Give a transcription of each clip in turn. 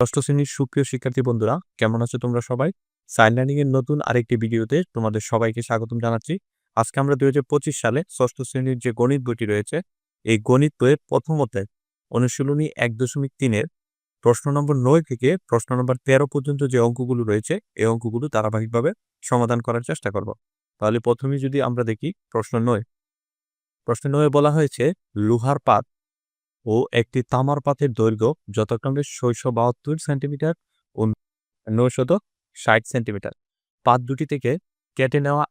ষষ্ঠ শ্রেণির সুপ্রিয় শিক্ষার্থী বন্ধুরা, কেমন আছো তোমরা সবাই? সাইন লার্নিং এর নতুন আরেকটি ভিডিওতে তোমাদের সবাইকে স্বাগতম জানাচ্ছি। আজকে আমরা দুই হাজার পঁচিশ সালে ষষ্ঠ শ্রেণির যে গণিত বইটি রয়েছে, এই গণিত বইয়ের প্রথমতে অনুশীলনী এক দশমিক তিনের প্রশ্ন নম্বর নয় থেকে প্রশ্ন নম্বর তেরো পর্যন্ত যে অঙ্কগুলো রয়েছে, এই অঙ্কগুলো ধারাবাহিকভাবে সমাধান করার চেষ্টা করব। তাহলে প্রথমে যদি আমরা দেখি প্রশ্ন নয়। প্রশ্ন নয়ে বলা হয়েছে, লোহার পাত ও একটি তামার পাতের দৈর্ঘ্য যথাক্রমে ছয়শো বাহাত্তর সেন্টিমিটার ও নয়শত ষাট সেন্টিমিটার। পাত দুটি থেকে কেটে নেওয়া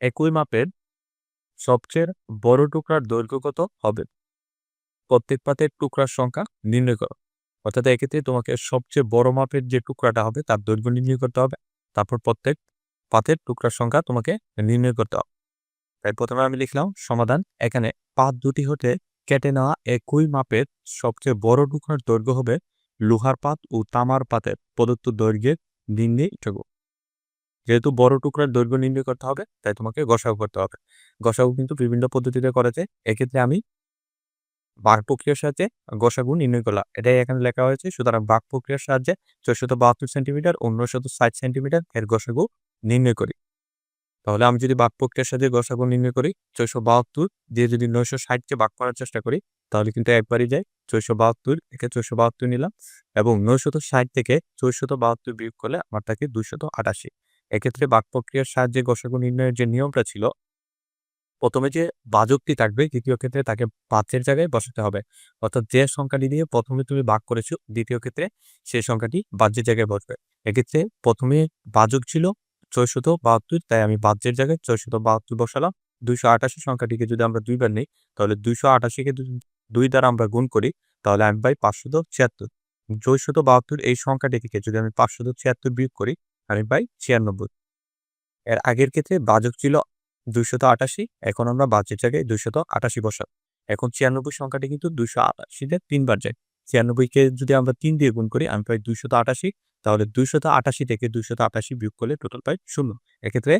একই মাপের সবচেয়ে বড় টুকরার দৈর্ঘ্য কত হবে? প্রত্যেক পাতের টুকরার সংখ্যা নির্ণয় করো। অর্থাৎ এক্ষেত্রে তোমাকে সবচেয়ে বড় মাপের যে টুকরাটা হবে তার দৈর্ঘ্য নির্ণয় করতে হবে। তারপর প্রত্যেক পাতের টুকরার সংখ্যা তোমাকে নির্ণয় করতে হবে। তাই প্রথমে আমি লিখলাম সমাধান। এখানে পাত দুটি হতে কেটে নেওয়া একই মাপের সবচেয়ে বড় টুকরার দৈর্ঘ্য হবে লোহার পাত ও তামার পাতের প্রদত্ত দৈর্ঘ্যের নির্ণয়টুকু যেহেতু বড় টুকরার দৈর্ঘ্য নির্ণয় করতে হবে, তাই তোমাকে গসাগু করতে হবে। গসাগু কিন্তু বিভিন্ন পদ্ধতিতে করেছে, এক্ষেত্রে আমি বাঘ প্রক্রিয়ার সাহায্যে গসাগু নির্ণয় করলাম। এটাই এখানে লেখা হয়েছে, সুতরাং বাঘ প্রক্রিয়ার সাহায্যে ছয়শত বাহাত্তর সেন্টিমিটার অন্যশত ষাট সেন্টিমিটার এর গসাগু নির্ণয় করি। তাহলে আমি যদি বাক প্রক্রিয়ার সাথে গসাগু নির্ণয় করি, ছয়শো বাহাত্তর দিয়ে যদি নয়শো ষাটকে বাঘ করার চেষ্টা করি, তাহলে কিন্তু একবারই যায় ছয়শো বাহাত্তর থেকে ছয়শো বাহাত্তর নিলাম এবং নয়শত ষাট থেকে ছয়শত বাহাত্তর বিয়োগ করলে আমার থাকে দুইশত আটাশি। এক্ষেত্রে বাক প্রক্রিয়ার সাহায্যে গসাগু নির্ণয়ের যে নিয়মটা ছিল, প্রথমে যে বাজকটি থাকবে, দ্বিতীয় ক্ষেত্রে তাকে পাঁচের জায়গায় বসাতে হবে। অর্থাৎ যে সংখ্যাটি দিয়ে প্রথমে তুমি ভাগ করেছ, দ্বিতীয় ক্ষেত্রে সেই সংখ্যাটি বাহ্যের জায়গায় বসবে। এক্ষেত্রে প্রথমে বাজক ছিল ছয়শত বাহাত্তর, তাই আমি বাহ্যের জায়গায় ছয়শত বাহাত্তর বসালাম। দুইশো আটাশি সংখ্যাটিকে যদি আমরা দুইবার নিই, তাহলে দুইশো আটাশিকে দুই দ্বারা আমরা গুণ করি, তাহলে আমি পাই পাঁচশত ছিয়াত্তর। ছয়শত বাহাত্তর এই সংখ্যাটিকে যদি আমি পাঁচশত ছিয়াত্তর বিয়োগ করি, আমি পাই ছিয়ানব্বই। এর আগের ক্ষেত্রে বাজক ছিল দুইশত আটাশি, এখন আমরা বাজের জায়গায় দুইশত আটাশি বসাব এখন ছিয়ানব্বই সংখ্যাটি কিন্তু দুইশো আটাশিতে তিনবার যায়। ছিয়ানব্বইকে যদি আমরা তিন দিয়ে গুণ করি, আমি পাই দুইশত আটাশি তাহলে দুইশত আটাশি থেকে দুইশত আটাশি বিয়োগ করলে টোটাল পাই শূন্য এক্ষেত্রে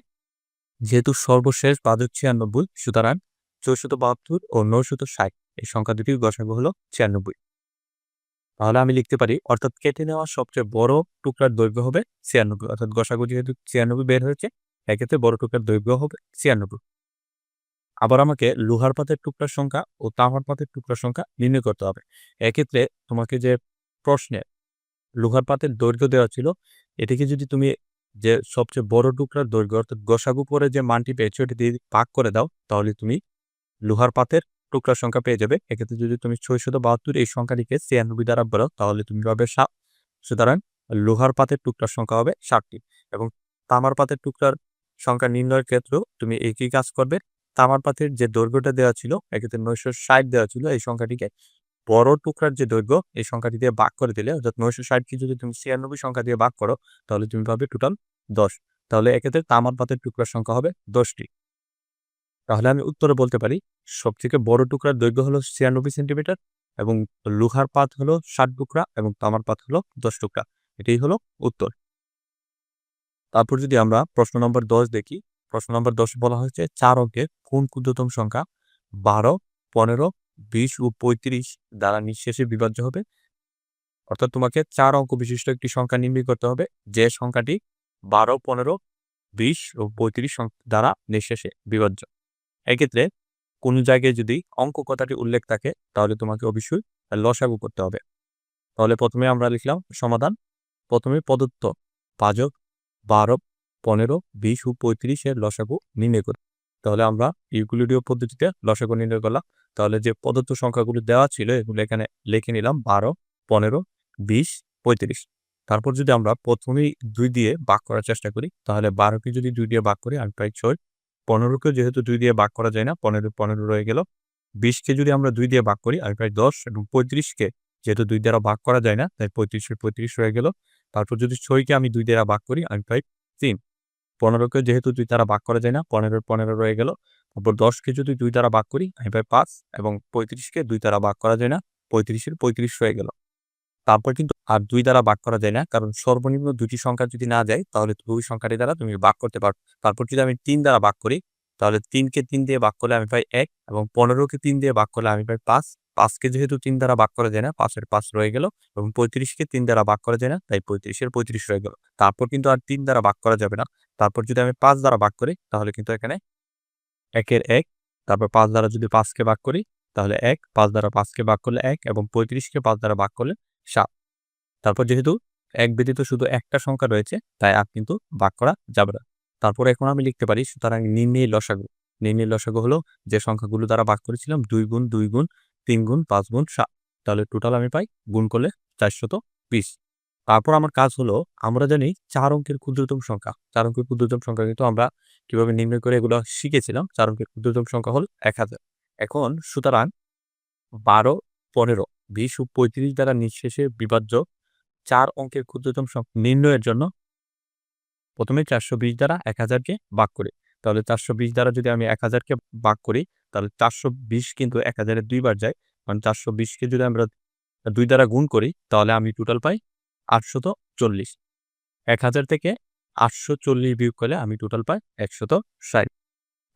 যেহেতু সর্বশেষ বাজক ছিয়ানব্বই, সুতরাং চৌশত বাহাত্তর ও নশত ষাট, এই সংখ্যা দুটির গসাগু হলো ছিয়ানব্বই। তাহলে আমি লিখতে পারি, অর্থাৎ কেটে নেওয়া সবচেয়ে বড় টুকরার দৈর্ঘ্য হবে ছিয়ানব্বই, অর্থাৎ গসাগু যেহেতু ছিয়ানব্বই বের হয়েছে, এক্ষেত্রে বড় টুকরার দৈর্ঘ্য হবে ছিয়ানব্বই। আবার আমাকে লোহার পাতের টুকরার সংখ্যা ও তামার পাতের টুকরার সংখ্যা নির্ণয় করতে হবে। এক্ষেত্রে তোমাকে যে প্রশ্নে লোহার পাতের দৈর্ঘ্য দেওয়া ছিল। এটিকে যদি তুমি যে সবচেয়ে বড় টুকরার দৈর্ঘ্য, অর্থাৎ গোসাগু করে যে মানটি পেয়েছ, এটি দিয়ে পাক করে দাও, তাহলে তুমি লোহার পাতের টুকরার সংখ্যা পেয়ে যাবে। এক্ষেত্রে যদি তুমি ছয়শত বাহাত্তর এই সংখ্যাটিকে ছিয়ানব্বই দ্বারা বেরো তাহলে তুমি পাবে সাত। সুতরাং লোহার পাতের টুকরার সংখ্যা হবে ষাটটি এবং তামার পাতের টুকরার সংখ্যা নির্ণয়ের ক্ষেত্রেও তুমি একই কাজ করবে। তামার পাতের যে দৈর্ঘ্যটা দেওয়া ছিল, এক্ষেত্রে নয়শো ষাট দেওয়া ছিল এই সংখ্যাটিকে বড় টুকরার যে দৈর্ঘ্য, এই সংখ্যাটি দিয়ে ভাগ করে দিলে, অর্থাৎ নয়শো ষাটকে যদি তুমি ছিয়ানব্বই সংখ্যা দিয়ে ভাগ করো, তাহলে তুমি পাবে টোটাল দশ। তাহলে এক্ষেত্রে তামার পাতের টুকরার সংখ্যা হবে দশটি। তাহলে আমি উত্তরে বলতে পারি, সবথেকে বড় টুকরার দৈর্ঘ্য হলো ছিয়ানব্বই সেন্টিমিটার এবং লোহার পাত হলো ষাট টুকরা এবং তামার পাত হলো দশ টুকরা। এটাই হলো উত্তর। তারপর যদি আমরা প্রশ্ন নম্বর দশ দেখি, প্রশ্ন নম্বর দশ বলা হয়েছে চার অঙ্কে কোন ক্ষুদ্রতম সংখ্যা? বারো, পনেরো বিশ ও পঁয়ত্রিশ দ্বারা নিঃশেষে বিভাজ্য হবে। অর্থাৎ তোমাকে চার অঙ্ক বিশিষ্ট একটি সংখ্যা নির্ণয় করতে হবে। যে সংখ্যাটি বারো, পনেরো, বিশ ও পঁয়ত্রিশ দ্বারা নিঃশেষে বিভাজ্য। এক্ষেত্রে কোন জায়গায় যদি অঙ্ক কথাটি উল্লেখ থাকে, তাহলে তোমাকে অবশ্যই লসাগু করতে হবে। তাহলে প্রথমে আমরা লিখলাম সমাধান। প্রথমে প্রদত্ত পাজক বারো, পনেরো, বিশ ও পঁয়ত্রিশের লসাগু নির্ণয় করি তাহলে আমরা ইউক্লিডীয় পদ্ধতিতে লসাগু নির্ণয় করলাম। তাহলে যে প্রদত্ত সংখ্যাগুলো দেওয়া ছিল, এগুলো এখানে লিখে নিলাম বারো, পনেরো, বিশ, পঁয়ত্রিশ। তারপর যদি আমরা প্রথমেই দুই দিয়ে বাক করার চেষ্টা করি, তাহলে বারোকে যদি দুই দিয়ে বাক করি, আমি প্রায় ছয়। পনেরোকে যেহেতু দুই দিয়ে বাক করা যায় না, পনেরো পনেরো রয়ে গেল। বিশকে যদি আমরা দুই দিয়ে বাক করি, আমি প্রায় দশ এবং পঁয়ত্রিশকে যেহেতু দুই দ্বারা ভাগ করা যায় না, তাই পঁয়ত্রিশের পঁয়ত্রিশ রয়ে গেল। তারপর যদি ছয়কে আমি দুই দ্বারা ভাগ করি, আমি প্রায় তিন। পনেরোকে যেহেতু দুই দ্বারা ভাগ করা যায় না পনেরোর পনেরো রয়ে গেল। তারপর দশকে যদি দুই দ্বারা ভাগ করি, আমি পাই পাঁচ এবং পঁয়ত্রিশকে দুই দ্বারা ভাগ করা যায় না পঁয়ত্রিশের পঁয়ত্রিশ হয়ে গেল। তারপর কিন্তু আর দুই দ্বারা ভাগ করা যায় না, কারণ সর্বনিম্ন দুটি সংখ্যা যদি না যায়, তাহলে দুই সংখ্যাটি দ্বারা তুমি ভাগ করতে পারো। তারপর যদি আমি তিন দ্বারা ভাগ করি, তাহলে তিনকে তিন দিয়ে ভাগ করলে আমি পাই এক এবং পনেরোকে তিন দিয়ে ভাগ করলে আমি পাই পাঁচ পাঁচকে যেহেতু তিন দ্বারা ভাগ করা যায় না, পাঁচের পাঁচ রয়ে গেল এবং পঁয়ত্রিশকে তিন দ্বারা ভাগ করা যায় না, তাই পঁয়ত্রিশের পঁয়ত্রিশ রয়ে গেল। তারপর কিন্তু আর তিন দ্বারা ভাগ করা যাবে না। তারপর যদি আমি পাঁচ দ্বারা ভাগ করি, তাহলে কিন্তু এখানে একের এক, তারপর পাঁচ দ্বারা যদি পাঁচকে ভাগ করি, তাহলে এক, পাঁচ দ্বারা পাঁচকে ভাগ করলে এক এবং পঁয়ত্রিশকে পাঁচ দ্বারা ভাগ করলে সাত। তারপর যেহেতু এক ব্যতীত শুধু একটা সংখ্যা রয়েছে, তাই আর কিন্তু ভাগ করা যাবে না। তারপর এখন আমি লিখতে পারি, সুতরাং নির্ণয় লসাগু। নির্ণয় লসাগু হলো যে সংখ্যাগুলো দ্বারা ভাগ করেছিলাম, দুই গুণ দুই গুণ তিন গুণ পাঁচ গুণ সাত, তাহলে টোটাল আমি পাই গুণ করলে চারশত বিশ। তারপর আমার কাজ হলো, আমরা জানি চার অঙ্কের ক্ষুদ্রতম সংখ্যা। চার অঙ্কের ক্ষুদ্রতম সংখ্যা কিন্তু আমরা কীভাবে নির্ণয় করে এগুলো শিখেছিলাম, চার অঙ্কের ক্ষুদ্রতম সংখ্যা হল এক হাজার। এখন সুতরাং বারো, পনেরো, বিশ ও পঁয়ত্রিশ দ্বারা নিঃশেষে বিভাজ্য চার অঙ্কের ক্ষুদ্রতম সংখ্যা নির্ণয়ের জন্য প্রথমে চারশো বিশ দ্বারা এক হাজারকে ভাগ করি। তাহলে চারশো বিশ দ্বারা যদি আমি এক হাজারকে ভাগ করি তাহলে চারশো বিশ কিন্তু এক হাজারে দুইবার যায়। কারণ চারশো বিশকে যদি আমরা দুই দ্বারা গুণ করি, তাহলে আমি টোটাল পাই আটশত চল্লিশ। এক হাজার থেকে আটশো চল্লিশ বিয়োগ করলে আমি টোটাল পাই একশত ষাট।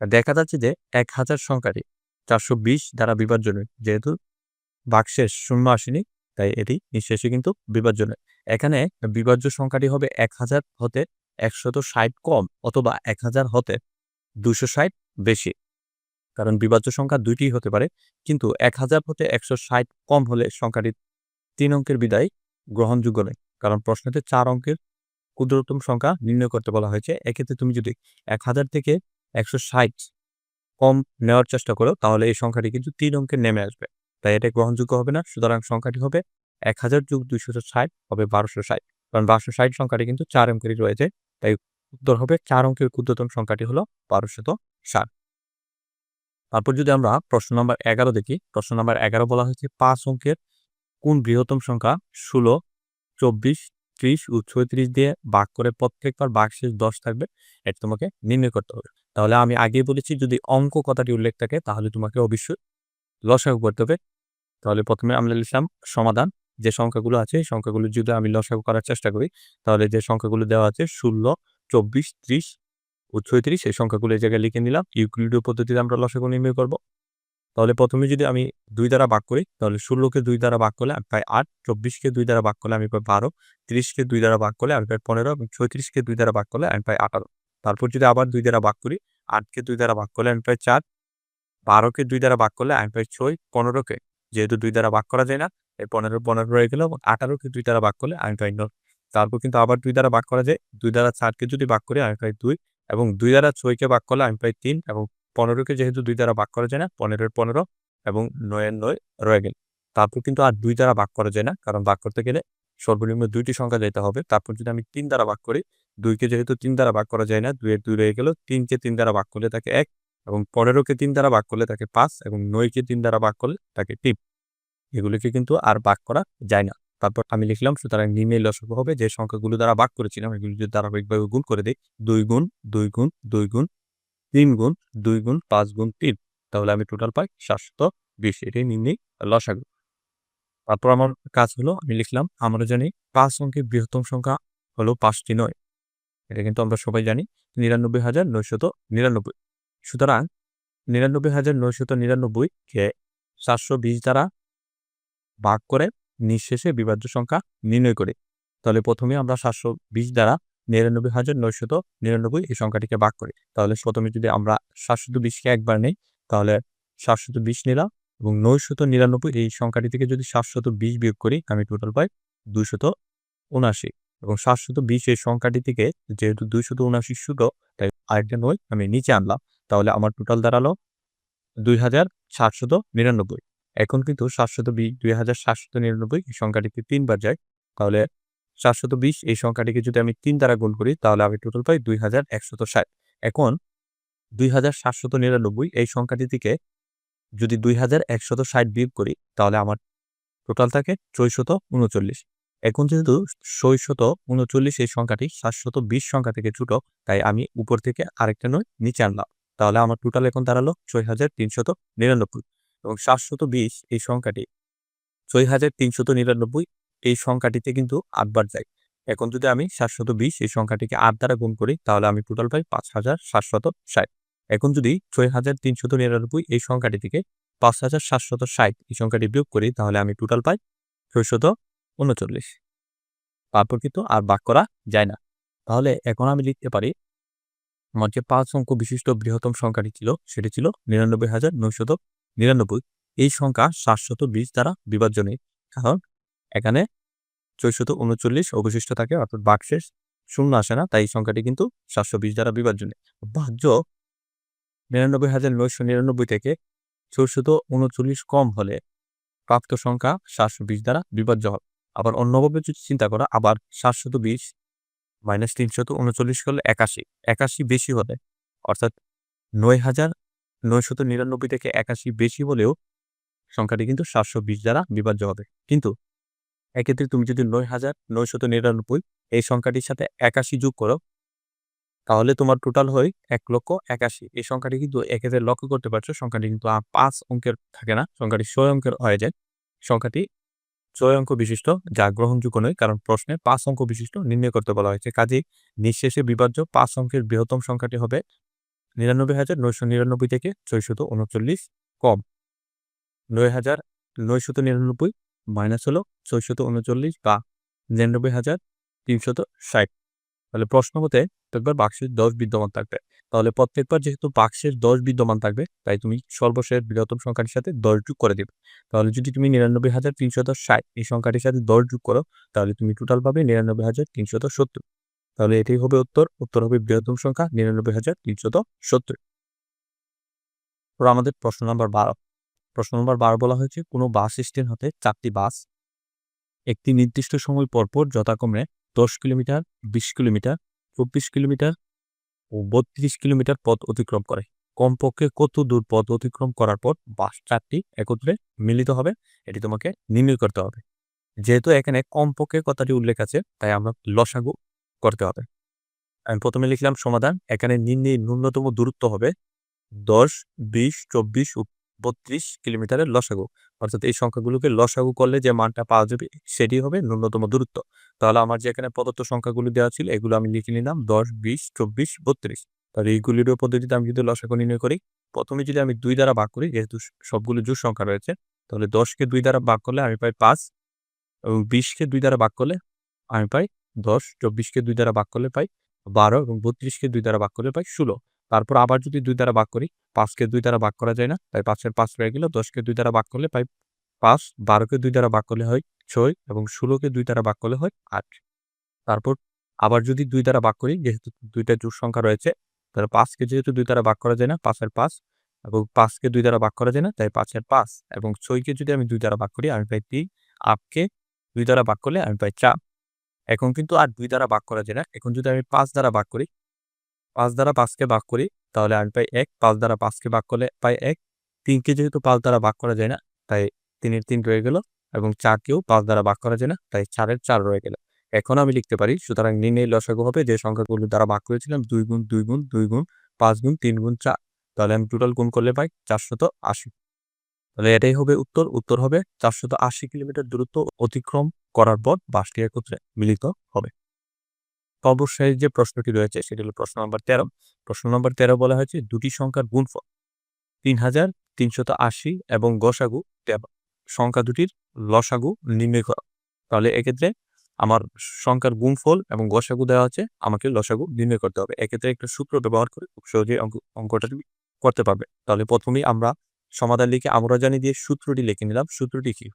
দেখা যাচ্ছে যে এক হাজার সংখ্যাটি চারশো বিশ দ্বারা বিভাজ্যনের যেহেতু বাক্সের শূন্য আসেনি, তাই এটি নিঃশেষে কিন্তু বিভাজ্যনের এখানে বিভাজ্য সংখ্যাটি হবে এক হাজার হতে একশত ষাট কম অথবা এক হাজার হতে দুশো ষাট বেশি। কারণ বিভাজ্য সংখ্যা দুইটি হতে পারে। কিন্তু এক হাজার হতে একশো ষাট কম হলে সংখ্যাটি তিন অঙ্কের বিদায় গ্রহণযোগ্য নয়। কারণ প্রশ্নতে চার অঙ্কের ক্ষুদ্রতম সংখ্যা নির্ণয় করতে বলা হয়েছে। এক্ষেত্রে তুমি যদি এক হাজার থেকে একশো ষাট কম নেওয়ার চেষ্টা করো, তাহলে এই সংখ্যাটি কিন্তু তিন অঙ্কের নেমে আসবে। তাই এটা গ্রহণযোগ্য হবে না। সুতরাং সংখ্যাটি হবে এক হাজার যুগ দুইশো ষাট হবে বারোশো ষাট। কারণ বারোশো ষাট সংখ্যাটি কিন্তু চার অঙ্কেরই রয়েছে। তাই উত্তর হবে চার অঙ্কের ক্ষুদ্রতম সংখ্যাটি হলো বারোশত ষাট। তারপর যদি আমরা প্রশ্ন নম্বর এগারো দেখি, প্রশ্ন নম্বর এগারো বলা হয়েছে পাঁচ অঙ্কের কোন বৃহত্তম সংখ্যা ষোলো, চব্বিশ, ত্রিশ ও ছয়ত্রিশ দিয়ে ভাগ করে প্রত্যেকবার বাঘ শেষ দশ থাকবে, এটা তোমাকে নির্ণয় করতে হবে। তাহলে আমি আগেই বলেছি, যদি অঙ্ক কথাটি উল্লেখ থাকে, তাহলে তোমাকে অবশ্যই লসাগু করতে হবে। তাহলে প্রথমে আমরা লিখলাম সমাধান। যে সংখ্যাগুলো আছে, এই সংখ্যাগুলো যদি আমি লসাগু করার চেষ্টা করি, তাহলে যে সংখ্যাগুলো দেওয়া আছে ষোলো, চব্বিশ, ত্রিশ ও ছয়ত্রিশ এই সংখ্যাগুলো এই জায়গায় লিখে নিলাম ইউক্লিডীয় পদ্ধতিতে আমরা লসাগু নির্ণয় করব তাহলে প্রথমে যদি আমি দুই দ্বারা ভাগ করি তাহলে ষোলোকে দুই দ্বারা ভাগ করলে আমি পাই আট চব্বিশকে দুই দ্বারা ভাগ করলে আমি পাই বারো তিরিশকে দুই দ্বারা ভাগ করলে আমি পাই পনেরো এবং ছয়ত্রিশকে দুই দ্বারা ভাগ করলে আমি পাই আঠারো তারপর যদি আবার দুই দ্বারা ভাগ করি আটকে দুই দ্বারা ভাগ করলে আমি পাই চার বারোকে দুই দ্বারা ভাগ করলে আমি পাই ছয় পনেরোকে যেহেতু দুই দ্বারা ভাগ করা যায় না এই পনেরো পনেরো রয়ে গেল এবং আঠারোকে দুই দ্বারা ভাগ করলে আমি পাই নয় তারপর কিন্তু আবার দুই দ্বারা ভাগ করা যায় দুই দ্বারা চারকে যদি ভাগ করি আমি পাই দুই এবং দুই দ্বারা ছয়কে ভাগ করলে আমি পাই তিন এবং পনেরোকে যেহেতু দুই দ্বারা ভাগ করা যায় না পনেরোর পনেরো এবং নয়ের নয় রয়ে গেল। তারপর কিন্তু আর দুই দ্বারা ভাগ করা যায় না, কারণ ভাগ করতে গেলে সর্বনিম্ন দুইটি সংখ্যা যেতে হবে। তারপর যদি আমি তিন দ্বারা ভাগ করি দুইকে যেহেতু তিন দ্বারা ভাগ করা যায় না দুইয়ের দুই রয়ে গেল তিনকে তিন দ্বারা ভাগ করলে তাকে এক এবং পনেরোকে তিন দ্বারা ভাগ করলে তাকে পাঁচ এবং নয়কে তিন দ্বারা ভাগ করলে তাকে টিপ এগুলিকে কিন্তু আর ভাগ করা যায় না। তারপর আমি লিখলাম, সুতরাং নিম্নে লসক হবে যে সংখ্যাগুলো দ্বারা ভাগ করেছিলাম এগুলি যদি ধারাবাহিকভাবে গুণ করে দিই, দুই গুণ দুই গুণ দুই গুণ, তিন গুণ, দুই গুণ, পাঁচ গুণ, তিন, তাহলে আমি টোটাল পাই সাতশত বিশ, এটাই নিম্নে লসাগু। তারপর আমার কাজ হলো, আমি লিখলাম, আমরা জানি পাঁচ অঙ্কের বৃহত্তম সংখ্যা হলো পাঁচটি নয়। এটা কিন্তু আমরা সবাই জানি, নিরানব্বই হাজার নয়শত নিরানব্বই। সুতরাং নিরানব্বই হাজার নয়শত নিরানব্বইকে চারশো বিশ দ্বারা ভাগ করে নিঃশেষে বিভাজ্য সংখ্যা নির্ণয় করে। তাহলে প্রথমে আমরা সাতশো বিশ দ্বারা নিরানব্বই হাজার নয়শত নিরানব্বই এই সংখ্যাটিকে ভাগ করি। তাহলে প্রথমে যদি আমরা সাতশত বিশকে একবার নেই, তাহলে সাতশত বিশ নিলাম এবং নয়শত নিরানব্বই এই সংখ্যাটি থেকে যদি সাতশত বিশ বিয়োগ করি, আমি টোটাল পাই দুইশত উনাশি এবং সাতশত বিশ এই সংখ্যাটি থেকে যেহেতু দুইশত উনাশি শুধু তাই আরেকটা নয় আমি নিচে আনলাম। তাহলে আমার টোটাল দাঁড়াল দুই হাজার সাতশত নিরানব্বই। এখন কিন্তু সাতশত বিশ দুই হাজার সাতশত নিরানব্বই এই সংখ্যাটিতে তিনবার যায়। তাহলে সাতশত বিশ এই সংখ্যাটিকে যদি আমি তিন দ্বারা গুণ করি, তাহলে আমি টোটাল পাই দুই হাজার একশত ষাট। এখন দুই হাজার সাতশত নিরানব্বই এই সংখ্যাটি থেকে যদি দুই হাজার একশত ষাট বিয়োগ করি, তাহলে আমার টোটাল থাকে ছয়শত উনচল্লিশ। এখন যেহেতু ছয়শত উনচল্লিশ এই সংখ্যাটি সাতশত বিশ সংখ্যা থেকে ছোট, তাই আমি উপর থেকে আরেকটা নয় নিচে আনলাম। তাহলে আমার টোটাল এখন দাঁড়াল ছয় হাজার তিনশত নিরানব্বই। এবং সাতশত বিশ এই সংখ্যাটি। ছয় হাজার তিনশত নিরানব্বই এই সংখ্যাটিতে কিন্তু আটবার যায়। এখন যদি আমি সাতশত বিশ এই সংখ্যাটিকে আট দ্বারা গুণ করি, তাহলে আমি টোটাল পাই পাঁচ হাজার সাতশত ষাট। এখন যদি ছয় হাজার তিনশত নিরানব্বই এই সংখ্যাটি থেকে পাঁচ হাজার সাতশত ষাট এই সংখ্যাটি বিয়োগ করি, তাহলে আমি টোটাল পাই ছয়শত উনচল্লিশ। তারপর কিন্তু আর বাক করা যায় না। তাহলে এখন আমি লিখতে পারি, আমার যে পাঁচ অঙ্ক বিশিষ্ট বৃহত্তম সংখ্যাটি ছিল, সেটি ছিল নিরানব্বই হাজার নয়শত নিরানব্বই। এই সংখ্যা সাতশত বিশ দ্বারা বিভাজ্য কারণ এখানে ছয়শত উনচল্লিশ অবশিষ্ট থাকে, অর্থাৎ বাক্সের শূন্য আসে না, তাই এই সংখ্যাটি কিন্তু সাতশো বিশ দ্বারা বিভাজ্য নেই ভাজ্য নিরানব্বই হাজার নয়শো নিরানব্বই থেকে ছয়শত উনচল্লিশ কম হলে প্রাপ্ত সংখ্যা সাতশো বিশ দ্বারা বিভাজ্য হবে। আবার অন্যভাবে যদি চিন্তা করা, আবার সাতশত বিশ মাইনাস তিনশত উনচল্লিশ করলে একাশি একাশি বেশি হলে, অর্থাৎ নয় হাজার নয়শত নিরানব্বই থেকে একাশি বেশি হলেও সংখ্যাটি কিন্তু সাতশো বিশ দ্বারা বিভাজ্য হবে। কিন্তু এক্ষেত্রে তুমি যদি নয় হাজার নয়শত নিরানব্বই এই সংখ্যাটির সাথে একাশি যোগ করো, তাহলে তোমার টোটাল হয় এক লক্ষ একাশি। এই সংখ্যাটি কিন্তু এক্ষেত্রে লক্ষ্য করতে পারছ, সংখ্যাটি কিন্তু পাঁচ অঙ্কের থাকে না, সংখ্যাটি ছয় অঙ্কের হয়ে যায়। সংখ্যাটি ছয় অঙ্ক বিশিষ্ট, যা গ্রহণযোগ্য নয়, কারণ প্রশ্নে পাঁচ অঙ্ক বিশিষ্ট নির্ণয় করতে বলা হয়েছে। কাজেই নিঃশেষে বিভাজ্য পাঁচ অঙ্কের বৃহত্তম সংখ্যাটি হবে নিরানব্বই হাজার নয়শো নিরানব্বই থেকে ছয়শত উনচল্লিশ কম। নয় হাজার নয়শত নিরানব্বই মাইনাস হলো ছয়শত উনচল্লিশ বা নিরানব্বই হাজার তিনশত ষাট। তাহলে প্রশ্ন মতে প্রত্যেকবার বাক্সের দশ বিদ্যমান থাকবে। তাহলে প্রত্যেকবার যেহেতু বাক্সের দশ বিদ্যমান থাকবে, তাই তুমি সর্বশেষ বৃহত্তম সংখ্যাটির সাথে দশ যোগ করে দেবে। তাহলে যদি তুমি নিরানব্বই হাজার তিনশত ষাট এই সংখ্যাটির সাথে দশ যোগ করো, তাহলে তুমি টোটাল পাবে নিরানব্বই হাজার তিনশত সত্তর। তাহলে এটি হবে উত্তর। উত্তর হবে বৃহত্তম সংখ্যা নিরানব্বই হাজার তিনশত সত্তর। আমাদের প্রশ্ন নম্বর বারো। প্রশ্ন নম্বর বারো বলা হয়েছে, কোনো বাস স্ট্যান্ড হতে চারটি বাস একটি নির্দিষ্ট সময় পরপর যথাক্রমে দশ কিলোমিটার, বিশ কিলোমিটার, চব্বিশ কিলোমিটার ও বত্রিশ কিলোমিটার পথ অতিক্রম করে। কমপক্ষে কত দূর পথ অতিক্রম করার পর বাস চারটি একত্রে মিলিত হবে, এটি তোমাকে নির্ণয় করতে হবে। যেহেতু এখানে কমপক্ষে কথাটি উল্লেখ আছে, তাই আমরা লসাগু করতে হবে। আমি প্রথমে লিখলাম সমাধান, এখানে নিম্নে ন্যূনতম দূরত্ব হবে দশ, বিশ, চব্বিশ বত্রিশ কিলোমিটারের লসাগু। অর্থাৎ এই সংখ্যাগুলোকে লসাগু করলে যে মানটা পাওয়া যাবে সেটি হবে ন্যূনতম দূরত্ব। তাহলে আমার যে এখানে প্রদত্ত সংখ্যাগুলো দেওয়া ছিল, এগুলো আমি লিখে নিলাম দশ, বিশ, চব্বিশ, বত্রিশ। তাহলে এইগুলির পদ্ধতিতে আমি যদি লসাগু নির্ণয় করি, প্রথমে যদি আমি দুই দ্বারা ভাগ করি, যেহেতু সবগুলো জোর সংখ্যা রয়েছে, তাহলে দশকে দুই দ্বারা ভাগ করলে আমি পাই পাঁচ এবং বিশকে দুই দ্বারা ভাগ করলে আমি পাই দশ চব্বিশকে দুই দ্বারা ভাগ করলে পাই বারো এবং বত্রিশকে দুই দ্বারা ভাগ করলে পাই ষোলো তারপর আবার যদি দুই দ্বারা ভাগ করি পাঁচকে দুই দ্বারা ভাগ করা যায় না তাই পাঁচের পাঁচ রয়ে গেল দশকে দুই দ্বারা ভাগ করলে পাই পাঁচ বারোকে দুই দ্বারা ভাগ করলে হয় ছয় এবং ষোলোকে দুই দ্বারা ভাগ করলে হয় আট তারপর আবার যদি দুই দ্বারা ভাগ করি যেহেতু দুইটা জোর সংখ্যা রয়েছে তাহলে পাঁচকে যেহেতু দুই দ্বারা ভাগ করা যায় না পাঁচের পাঁচ এবং পাঁচকে দুই দ্বারা ভাগ করা যায় না তাই পাঁচের পাঁচ এবং ছয়কে যদি আমি দুই দ্বারা ভাগ করি আমি পাই তিন আপকে দুই দ্বারা ভাগ করলে আমি পাই চার এখন কিন্তু আর দুই দ্বারা ভাগ করা যায় না। এখন যদি আমি পাঁচ দ্বারা ভাগ করি, পাঁচ দ্বারা পাঁচকে ভাগ করি, তাহলে আমি পাই এক। পাঁচ দ্বারা পাঁচকে ভাগ করলে পাই এক। তিনকে যেহেতু পাঁচ দ্বারা ভাগ করা যায় না, তাই তিনের তিন রয়ে গেল এবং চারকেও পাঁচ দ্বারা ভাগ করা যায় না, তাই চারের চার রয়ে গেল। এখন আমি লিখতে পারি, সুতরাং নির্ণয় লসাগু হবে যে সংখ্যাগুলো দ্বারা ভাগ করেছিলাম দুই গুণ দুই গুণ দুই গুণ, পাঁচ গুণ, তিন গুণ, চার। তাহলে আমি টোটাল গুণ করলে পাই চারশত আশি। তাহলে এটাই হবে উত্তর। উত্তর হবে চারশত আশি কিলোমিটার দূরত্ব অতিক্রম করার পর বাসটি একত্রে মিলিত হবে। অবশ্যই যে প্রশ্নটি রয়েছে, সেটি হলো প্রশ্ন নম্বর তেরো। প্রশ্ন নম্বর তেরো বলা হয়েছে, দুটি সংখ্যার গুণফল তিন হাজার তিনশত আশি এবং গসাগু তেরো। সংখ্যা দুটির লসাগু নির্ণয় করা। তাহলে এক্ষেত্রে আমার সংখ্যার গুণফল এবং গসাগু দেওয়া আছে, আমাকে লসাগু নির্ণয় করতে হবে। এক্ষেত্রে একটা সূত্র ব্যবহার করে খুব সহজেই অঙ্ক, অঙ্কটা করতে পারবে। তাহলে প্রথমেই আমরা সমাধান লিখে আমরা জানি দিয়ে সূত্রটি লিখে নিলাম। সূত্রটি কি?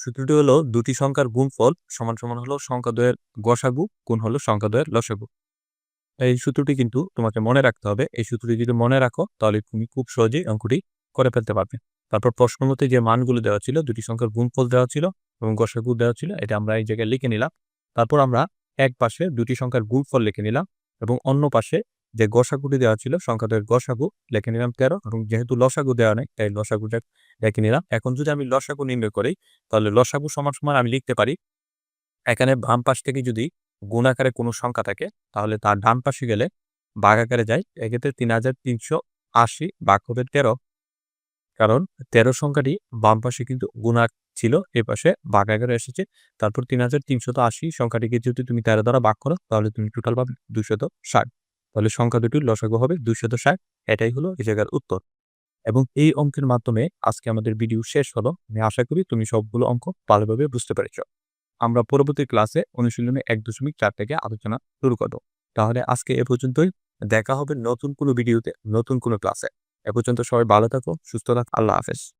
সূত্রটি হলো দুটি সংখ্যার গুণফল সমান সমান হলো সংখ্যা দ্বয়ের গসাগু গুণ হলো সংখ্যা দ্বয়ের লসাগু। এই সূত্রটি কিন্তু তোমাকে মনে রাখতে হবে। এই সূত্রটি যদি মনে রাখো, তাহলে তুমি খুব সহজেই অঙ্কটি করে ফেলতে পারবে। তারপর প্রশ্ন মতে যে মানগুলো দেওয়া ছিল, দুটি সংখ্যার গুণফল দেওয়া ছিল এবং গসাগু দেওয়া ছিল, এটা আমরা এই জায়গায় লিখে নিলাম। তারপর আমরা এক পাশে দুটি সংখ্যার গুণফল লিখে নিলাম এবং অন্য পাশে যে গসাগুটি দেওয়া ছিল সংখ্যাদের গসাগু লিখে নিলাম তেরো এবং যেহেতু লসাগু দেওয়া নেই, তাই লসাগুটা লিখে নিলাম। এখন যদি আমি লসাগু নির্ণয় করি, তাহলে লসাগু সমান সমান আমি লিখতে পারি, এখানে বাম পাশ থেকে যদি গুণ আকারে কোনো সংখ্যা থাকে, তাহলে তার ডান পাশে গেলে বাঘ আকারে যায়। এক্ষেত্রে তিন হাজার তিনশো আশি বাঘ হবে তেরো। কারণ তেরো সংখ্যাটি বাম পাশে কিন্তু গুণাক ছিল, এ পাশে বাঘ আকারে এসেছে। তারপর তিন হাজার তিনশত আশি সংখ্যাটিকে যদি তুমি তেরো দ্বারা বাঘ করো, তাহলে তুমি টোটাল পাবে দুশত ষাট। তাহলে সংখ্যা দুটির লসাগু হবে দুশত ষাট। এটাই হলো এই জায়গার উত্তর। এবং এই অঙ্কের মাধ্যমে আজকে আমাদের ভিডিও শেষ হলো। আমি আশা করি তুমি সবগুলো অঙ্ক ভালোভাবে বুঝতে পেরেছ। আমরা পরবর্তী ক্লাসে অনুশীলনে এক দশমিক চার থেকে আলোচনা শুরু করব। তাহলে আজকে এ পর্যন্তই। দেখা হবে নতুন কোনো ভিডিওতে নতুন কোনো ক্লাসে এ পর্যন্ত সবাই ভালো থাকো, সুস্থ থাকো। আল্লাহ হাফেজ।